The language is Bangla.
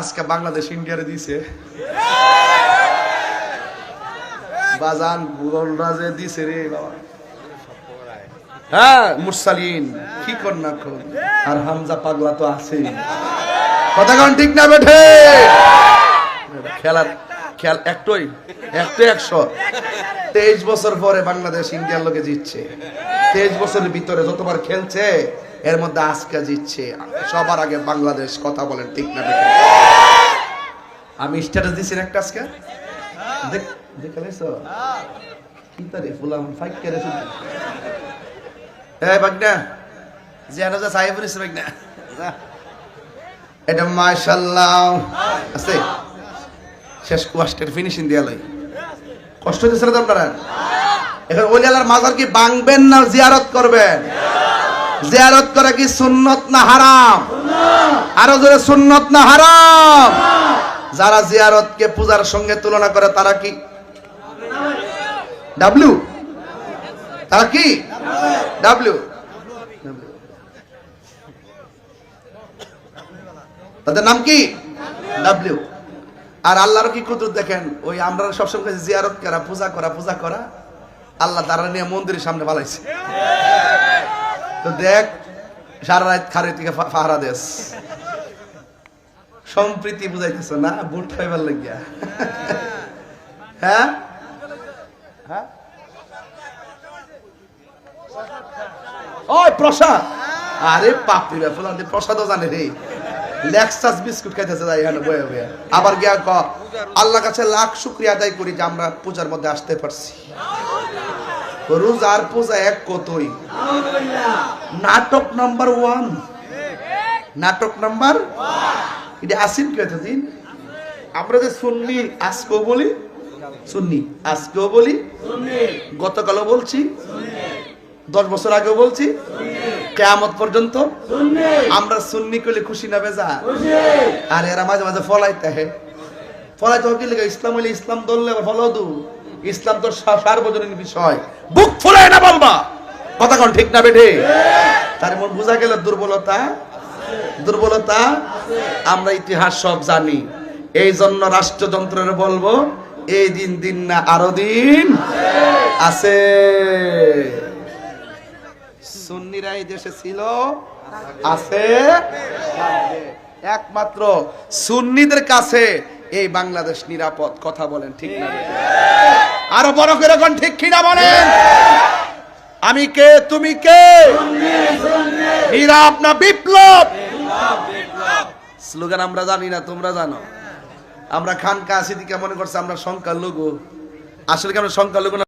আজকে বাংলাদেশ ইন্ডিয়ারে দিছে। বাজান গুগলরা যে দিছে রে বাবা। হ্যাঁ মুরসালিন, কি কর না আর হামজা পাগলা তো আছে কথা কন ঠিক না বেঠে? খেলার খেল একটাই একটা একশো। তেইশ বছর পরে বাংলাদেশ ইন্ডিয়ার লোকে জিতছে। তেইশ বছরের ভিতরে যতবার খেলছে, এর মধ্যে আজকে জিতছে। সবার আগে বাংলাদেশ কথা বলেন, ঠিক না আমি স্ট্যাটাস দিছি একটা আজকে? দেখ, দেখে কি তারে ফুলাম ফাইক করে শুধু এই। এটা মাশাআল্লাহ। আছে? শেষ কোয়াস্টের ফিনিশিং দিয়া কষ্ট হইতেছে না আপনারা? এখন ওলি আল্লাহর মাজার কি বাংবেন না জিয়ারত করবেন? জিয়ারত করা কি সুন্নত না হারাম? আরও জোরে, সুন্নত না হারাম? যারা জিয়ারতকে পূজার সঙ্গে তুলনা করে, তারা কি? ডাব্লিউ তারা কি? ডাব্লিউ তাদের নাম কি? ডাব্লিউ আর আল্লাহর কি কুদরত দেখেন? ওই আমরা সবসময় জিয়ারত করা, পূজা করা পূজা করা। আল্লাহ তারা নিয়ে মন্দিরের সামনে পালাইছে। তো দেখ, সারা রাত খারে ফাহারা দেশ। সম্প্রীতি বুঝাইতেছ না বুট হ্যাঁ? হ্যাঁ? প্রসাদ! আরে পাপি ব্যাপার প্রসাদও জানে রে। লেক্সাস বিস্কুট খাইতেছে তাই এখানে বয়ে বয়ে। আবার গিয়া ক আল্লাহ কাছে লাখ শুক্রিয়া আদায় করি যে আমরা পূজার মধ্যে আসতে পারছি। রোজ আর পূজা এক কতই? নাটক নাম্বার ওয়ান। নাটক নাম্বার এটা আসিন কি দিন আমরা যে শুননি আজকেও বলি শুননি আজকেও বলি গতকালও বলছি দশ বছর আগেও বলছি কেয়ামত পর্যন্ত আমরা সুন্নি করলে খুশি না বেজা? আর এরা মাঝে মাঝে ফলাইতে হে ফলাইতে হবে কি লেগে? ইসলাম হইলে ইসলাম ধরলে ফলাও দু ইসলাম সা- সার্বজনীন বিষয়। বুক ফুলাই না বলবা কথা কোন ঠিক না বেঠে? তার মন বোঝা গেল দুর্বলতা? দুর্বলতা? আমরা ইতিহাস সব জানি। এই জন্য রাষ্ট্রযন্ত্রের বলব এই দিন দিন না আরও দিন আছে। সুন্নিরা এই দেশে ছিল? আছে? একমাত্র সুন্নিদের কাছে এই বাংলাদেশ নিরাপদ, কথা বলেন ঠিক না? আরও বড় করে ঠিক কিনা বলেন? আমি কে, তুমি কে? নীরব না বিপ্লব? স্লোগান আমরা জানি না, তোমরা জানো। আমরা খান কাশি দিকে মনে করছে আমরা সংখ্যালঘু। আসলে কি আমরা সংখ্যালঘু না?